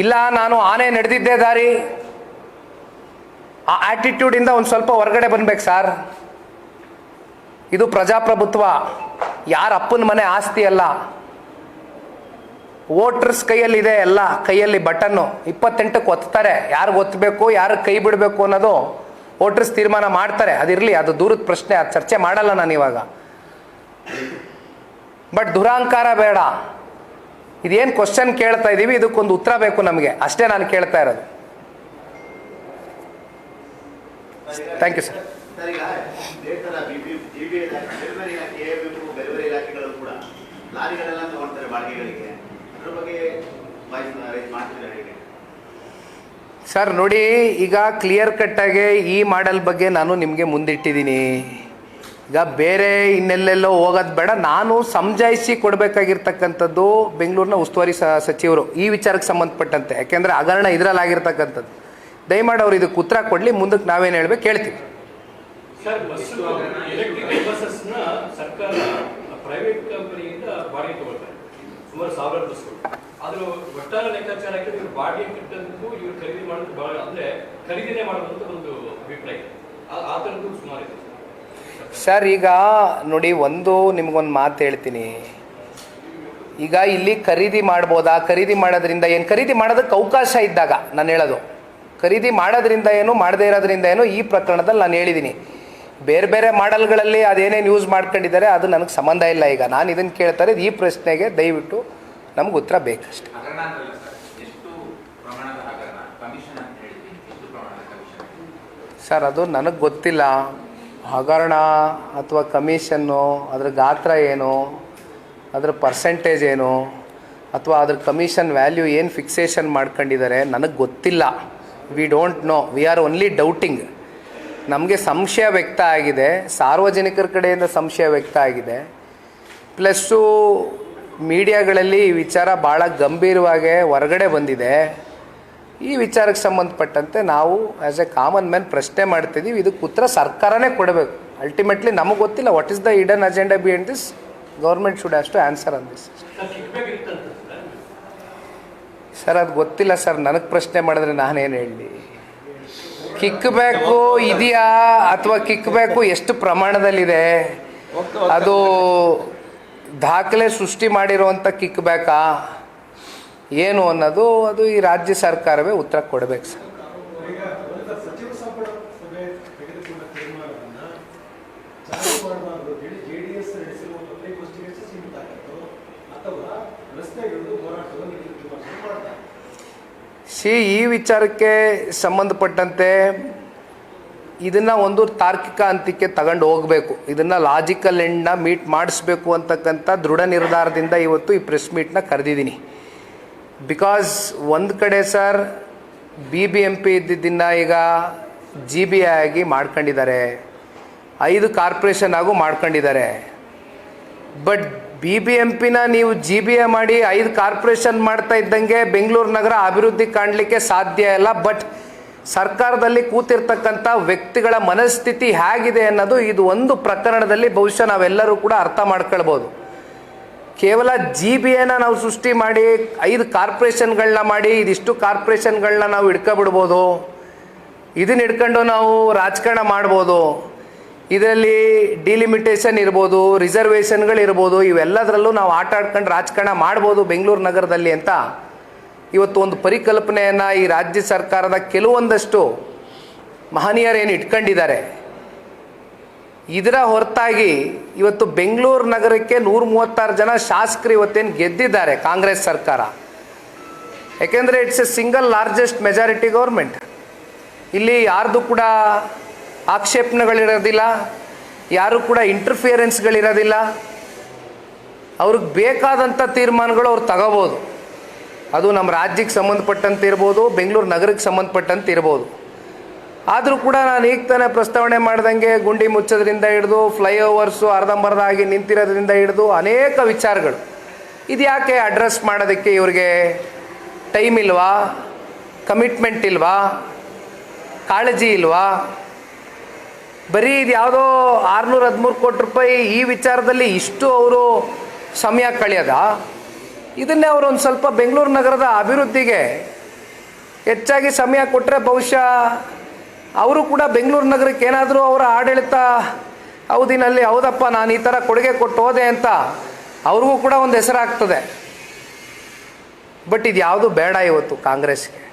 ಇಲ್ಲ, ನಾನು ಆನೆ ನಡೆದಿದ್ದೇ ದಾರಿ. ಆ ಆ್ಯಟಿಟ್ಯೂಡಿಂದ ಒಂದು ಸ್ವಲ್ಪ ಹೊರಗಡೆ ಬನ್ಬೇಕು ಸರ್. ಇದು ಪ್ರಜಾಪ್ರಭುತ್ವ. ಯಾರ ಅಪ್ಪನ ಮನೆ ಆಸ್ತಿ ಅಲ್ಲ. ವೋಟರ್ಸ್ ಕೈಯಲ್ಲಿದೆ ಎಲ್ಲ, ಕೈಯಲ್ಲಿ ಬಟನ್ನು. ಇಪ್ಪತ್ತೆಂಟಕ್ಕೆ ಒತ್ತಾರೆ. ಯಾರಿಗೆ ಒತ್ತಬೇಕು ಯಾರಿಗೆ ಕೈ ಬಿಡಬೇಕು ಅನ್ನೋದು ವೋಟರ್ಸ್ ತೀರ್ಮಾನ ಮಾಡ್ತಾರೆ. ಅದಿರಲಿ, ಅದು ದೂರದ ಪ್ರಶ್ನೆ, ಅದು ಚರ್ಚೆ ಮಾಡಲ್ಲ ನಾನು ಇವಾಗ. ಬಟ್ ದುರಾಂಕಾರ ಬೇಡ. ಇದೇನು ಕ್ವಶನ್ ಕೇಳ್ತಾ ಇದ್ದೀವಿ ಇದಕ್ಕೊಂದು ಉತ್ತರ ಬೇಕು ನಮಗೆ. ಅಷ್ಟೇ ನಾನು ಕೇಳ್ತಾ ಇರೋದು. ಥ್ಯಾಂಕ್ ಯು ಸರ್ ಸರ್ ನೋಡಿ ಈಗ ಕ್ಲಿಯರ್ ಕಟ್ಟಾಗಿ ಈ ಮಾಡೆಲ್ ಬಗ್ಗೆ ನಾನು ನಿಮಗೆ ಮುಂದಿಟ್ಟಿದ್ದೀನಿ ಈಗ ಬೇರೆ ಇನ್ನೆಲ್ಲೆಲ್ಲೋ ಹೋಗೋದು ಬೇಡ. ನಾನು ಸಮಜಾಯಿಸಿ ಕೊಡಬೇಕಾಗಿರ್ತಕ್ಕಂಥದ್ದು ಬೆಂಗಳೂರಿನ ಉಸ್ತುವಾರಿ ಸಚಿವರು ಈ ವಿಚಾರಕ್ಕೆ ಸಂಬಂಧಪಟ್ಟಂತೆ. ಯಾಕೆಂದರೆ ಹಗರಣ ಇದರಲ್ಲಾಗಿರ್ತಕ್ಕಂಥದ್ದು ದಯಮಾಡಿ ಅವರು ಇದಕ್ಕೆ ಉತ್ತರ ಕೊಡಲಿ, ಮುಂದಕ್ಕೆ ನಾವೇನು ಹೇಳ್ಬೇಕು ಎಲೆಕ್ಟ್ರಿಕಲ್ ಬಸ್ಸಸ್ನ ಸರ್ಕಾರ ಪ್ರೈವೇಟ್ ಕಂಪನಿಯಿಂದ ಬಾಡಿಗೆ ಆದ್ರೂ ಹಾಕಿದ್ರೆ ಇವ್ರು ಖರೀದಿ ಮಾಡೋದು ಅಂದ್ರೆ ಖರೀದಿನೇ ಮಾಡೋದಂತ ಒಂದು ಅಭಿಪ್ರಾಯ. ಆ- ಆ ಸುಮಾರು ಸರ್ ಈಗ ನೋಡಿ ಒಂದು ನಿಮ್ಗೊಂದು ಮಾತು ಹೇಳ್ತೀನಿ. ಈಗ ಇಲ್ಲಿ ಖರೀದಿ ಮಾಡ್ಬೋದಾ? ಖರೀದಿ ಮಾಡೋದ್ರಿಂದ ಏನು? ಖರೀದಿ ಮಾಡೋದಕ್ಕೆ ಅವಕಾಶ ಇದ್ದಾಗ ನಾನು ಹೇಳೋದು. ಖರೀದಿ ಮಾಡೋದ್ರಿಂದ ಏನು ಮಾಡದೇ ಇರೋದ್ರಿಂದ ಏನು ಈ ಪ್ರಕರಣದಲ್ಲಿ ನಾನು ಹೇಳಿದ್ದೀನಿ ಬೇರೆ ಬೇರೆ ಮಾಡಲ್ಗಳಲ್ಲಿ ಅದೇನೇನು ಯೂಸ್ ಮಾಡ್ಕೊಂಡಿದ್ದಾರೆ ಅದು ನನಗೆ ಸಂಬಂಧ ಇಲ್ಲ ಈಗ. ನಾನು ಇದನ್ನು ಕೇಳ್ತಾರೆ ಈ ಪ್ರಶ್ನೆಗೆ ದಯವಿಟ್ಟು ನಮ್ಗೆ ಉತ್ತರ ಬೇಕಷ್ಟೆ. ಸರ್ ಅದು ನನಗೆ ಗೊತ್ತಿಲ್ಲ. ಹಗರಣ ಅಥವಾ ಕಮಿಷನ್ನು, ಅದ್ರ ಗಾತ್ರ ಏನು, ಅದ್ರ ಪರ್ಸೆಂಟೇಜ್ ಏನು, ಅಥವಾ ಅದ್ರ ಕಮಿಷನ್ ವ್ಯಾಲ್ಯೂ ಏನು ಫಿಕ್ಸೇಷನ್ ಮಾಡ್ಕೊಂಡಿದ್ದಾರೆ ನನಗೆ ಗೊತ್ತಿಲ್ಲ. We don't know we are only doubting ನಮಗೆ ಸಂಶಯ ವ್ಯಕ್ತ ಆಗಿದೆ. ಸಾರ್ವಜನಿಕರ ಕಡೆಯಿಂದ ಸಂಶಯ ವ್ಯಕ್ತ ಆಗಿದೆ. ಪ್ಲಸ್ಸು ಮೀಡಿಯಾಗಳಲ್ಲಿ ಈ ವಿಚಾರ ಭಾಳ ಗಂಭೀರವಾಗಿ ಹೊರಗಡೆ ಬಂದಿದೆ. ಈ ವಿಚಾರಕ್ಕೆ ಸಂಬಂಧಪಟ್ಟಂತೆ ನಾವು ಆ್ಯಸ್ ಎ ಕಾಮನ್ ಮ್ಯಾನ್ ಪ್ರಶ್ನೆ ಮಾಡ್ತಿದ್ದೀವಿ. ಇದಕ್ಕೆ ಉತ್ತರ ಸರ್ಕಾರನೇ ಕೊಡಬೇಕು. ಅಲ್ಟಿಮೇಟ್ಲಿ ನಮಗೆ ಗೊತ್ತಿಲ್ಲ what is the hidden agenda behind this government should has to answer on this sir ಅದು ಗೊತ್ತಿಲ್ಲ ಸರ್ ನನಗೆ ಪ್ರಶ್ನೆ ಮಾಡಿದ್ರೆ ನಾನೇನು ಹೇಳಿ? ಕಿಕ್ ಬ್ಯಾಕು ಇದೆಯಾ ಅಥವಾ ಕಿಕ್ ಬ್ಯಾಕು ಎಷ್ಟು ಪ್ರಮಾಣದಲ್ಲಿದೆ? ಅದು ದಾಖಲೆ ಸೃಷ್ಟಿ ಮಾಡಿರುವಂಥ ಕಿಕ್ ಬ್ಯಾಕಾ ಏನು ಅನ್ನೋದು ಅದು ಈ ರಾಜ್ಯ ಸರ್ಕಾರವೇ ಉತ್ತರ ಕೊಡಬೇಕು ಸರ್. ಸಿ ಈ ವಿಚಾರಕ್ಕೆ ಸಂಬಂಧಪಟ್ಟಂತೆ ಇದನ್ನು ಒಂದು ತಾರ್ಕಿಕ ಅಂತ್ಯಕ್ಕೆ ತಗೊಂಡು ಹೋಗಬೇಕು. ಇದನ್ನು ಲಾಜಿಕಲ್ ಎಂಡ್ನ ಮೀಟ್ ಮಾಡಿಸ್ಬೇಕು ಅಂತಕ್ಕಂಥ ದೃಢ ನಿರ್ಧಾರದಿಂದ ಇವತ್ತು ಈ ಪ್ರೆಸ್ ಮೀಟ್ನ ಕರೆದಿದ್ದೀನಿ. ಬಿಕಾಸ್ ಒಂದು ಕಡೆ sir B B M P ಇದ್ದಿದ್ದನ್ನು ಈಗ ಜಿ ಬಿ ಐ ಆಗಿ ಮಾಡ್ಕೊಂಡಿದ್ದಾರೆ. ಐದು ಕಾರ್ಪೊರೇಷನ್ ಆಗು ಮಾಡ್ಕೊಂಡಿದ್ದಾರೆ. ಬಟ್ ಬಿ ಬಿ ಎಂ ಪಿನ ನೀವು ಜಿ ಬಿ ಎ ಮಾಡಿ ಐದು ಕಾರ್ಪೊರೇಷನ್ ಮಾಡ್ತಾ ಇದ್ದಂಗೆ ಬೆಂಗಳೂರು ನಗರ ಅಭಿವೃದ್ಧಿ ಕಾಣಲಿಕ್ಕೆ ಸಾಧ್ಯ ಇಲ್ಲ. ಬಟ್ ಸರ್ಕಾರದಲ್ಲಿ ಕೂತಿರ್ತಕ್ಕಂಥ ವ್ಯಕ್ತಿಗಳ ಮನಸ್ಥಿತಿ ಹೇಗಿದೆ ಅನ್ನೋದು ಇದು ಒಂದು ಪ್ರಕರಣದಲ್ಲಿ ಬಹುಶಃ ನಾವೆಲ್ಲರೂ ಕೂಡ ಅರ್ಥ ಮಾಡ್ಕೊಳ್ಬೋದು. ಕೇವಲ ಜಿ ಬಿ ಎನ ನಾವು ಸೃಷ್ಟಿ ಮಾಡಿ, ಐದು ಕಾರ್ಪೊರೇಷನ್ಗಳನ್ನ ಮಾಡಿ, ಇದಿಷ್ಟು ಕಾರ್ಪೊರೇಷನ್ಗಳನ್ನ ನಾವು ಹಿಡ್ಕೊಬಿಡ್ಬೋದು. ಇದನ್ನ ಹಿಡ್ಕೊಂಡು ನಾವು ರಾಜಕಾರಣ ಮಾಡ್ಬೋದು. ಇದರಲ್ಲಿ ಡಿಲಿಮಿಟೇಷನ್ ಇರ್ಬೋದು ರಿಸರ್ವೇಷನ್ಗಳಿರ್ಬೋದು ಇವೆಲ್ಲದರಲ್ಲೂ ನಾವು ಆಟ ಆಡ್ಕೊಂಡು ರಾಜಕಾರಣ ಮಾಡ್ಬೋದು ಬೆಂಗಳೂರು ನಗರದಲ್ಲಿ ಅಂತ. ಇವತ್ತು ಒಂದು ಪರಿಕಲ್ಪನೆಯನ್ನು ಈ ರಾಜ್ಯ ಸರ್ಕಾರದ ಕೆಲವೊಂದಷ್ಟು ಮಹನೀಯರೇನು ಇಟ್ಕೊಂಡಿದ್ದಾರೆ. ಇದರ ಹೊರತಾಗಿ ಇವತ್ತು ಬೆಂಗಳೂರು ನಗರಕ್ಕೆ ನೂರ ಮೂವತ್ತಾರು ಜನ ಶಾಸಕರು ಇವತ್ತೇನು ಗೆದ್ದಿದ್ದಾರೆ ಕಾಂಗ್ರೆಸ್ ಸರ್ಕಾರ. ಯಾಕೆಂದರೆ it's a single largest majority government ಇಲ್ಲಿ ಯಾರ್ದು ಕೂಡ ಆಕ್ಷೇಪಣೆಗಳಿರೋದಿಲ್ಲ, ಯಾರು ಕೂಡ ಇಂಟರ್ಫಿಯರೆನ್ಸ್ಗಳಿರೋದಿಲ್ಲ ಅವ್ರಿಗೆ ಬೇಕಾದಂಥ ತೀರ್ಮಾನಗಳು ಅವ್ರು ತಗೋಬೋದು. ಅದು ನಮ್ಮ ರಾಜ್ಯಕ್ಕೆ ಸಂಬಂಧಪಟ್ಟಂತೆ ಇರ್ಬೋದು ಬೆಂಗಳೂರು ನಗರಕ್ಕೆ ಸಂಬಂಧಪಟ್ಟಂತೆ ಇರ್ಬೋದು ಆದರೂ ಕೂಡ ನಾನು ಈಗ ತಾನೇ ಪ್ರಸ್ತಾವನೆ ಮಾಡ್ದಂಗೆ ಗುಂಡಿ ಮುಚ್ಚೋದ್ರಿಂದ ಹಿಡಿದು, ಫ್ಲೈಓವರ್ಸು ಅರ್ಧಂಬರ್ಧ ಆಗಿ ನಿಂತಿರೋದ್ರಿಂದ ಹಿಡಿದು ಅನೇಕ ವಿಚಾರಗಳು. ಇದು ಯಾಕೆ ಅಡ್ರೆಸ್ ಮಾಡೋದಕ್ಕೆ ಇವ್ರಿಗೆ ಟೈಮ್ ಇಲ್ವಾ? ಕಮಿಟ್ಮೆಂಟ್ ಇಲ್ವಾ? ಕಾಳಜಿ ಇಲ್ವಾ? ಬರೀ ಇದು ಯಾವುದೋ ಆರುನೂರ ಹದಿಮೂರು ಕೋಟಿ ರೂಪಾಯಿ ಈ ವಿಚಾರದಲ್ಲಿ ಇಷ್ಟು ಅವರು ಸಮಯ ಕಳೆಯೋದ? ಇದನ್ನೇ ಅವರು ಒಂದು ಸ್ವಲ್ಪ ಬೆಂಗಳೂರು ನಗರದ ಅಭಿವೃದ್ಧಿಗೆ ಹೆಚ್ಚಾಗಿ ಸಮಯ ಕೊಟ್ಟರೆ ಬಹುಶಃ ಅವರು ಕೂಡ ಬೆಂಗಳೂರು ನಗರಕ್ಕೆ ಏನಾದರೂ ಅವರ ಆಡಳಿತ ಅವಧಿನಲ್ಲಿ, ಹೌದಪ್ಪ, ನಾನು ಈ ಥರ ಕೊಡುಗೆ ಕೊಟ್ಟು ಹೋದೆ ಅಂತ ಅವ್ರಿಗೂ ಕೂಡ ಒಂದು ಹೆಸರಾಗ್ತದೆ. ಬಟ್ ಇದು ಯಾವುದು ಬೇಡ ಇವತ್ತು ಕಾಂಗ್ರೆಸ್ಗೆ.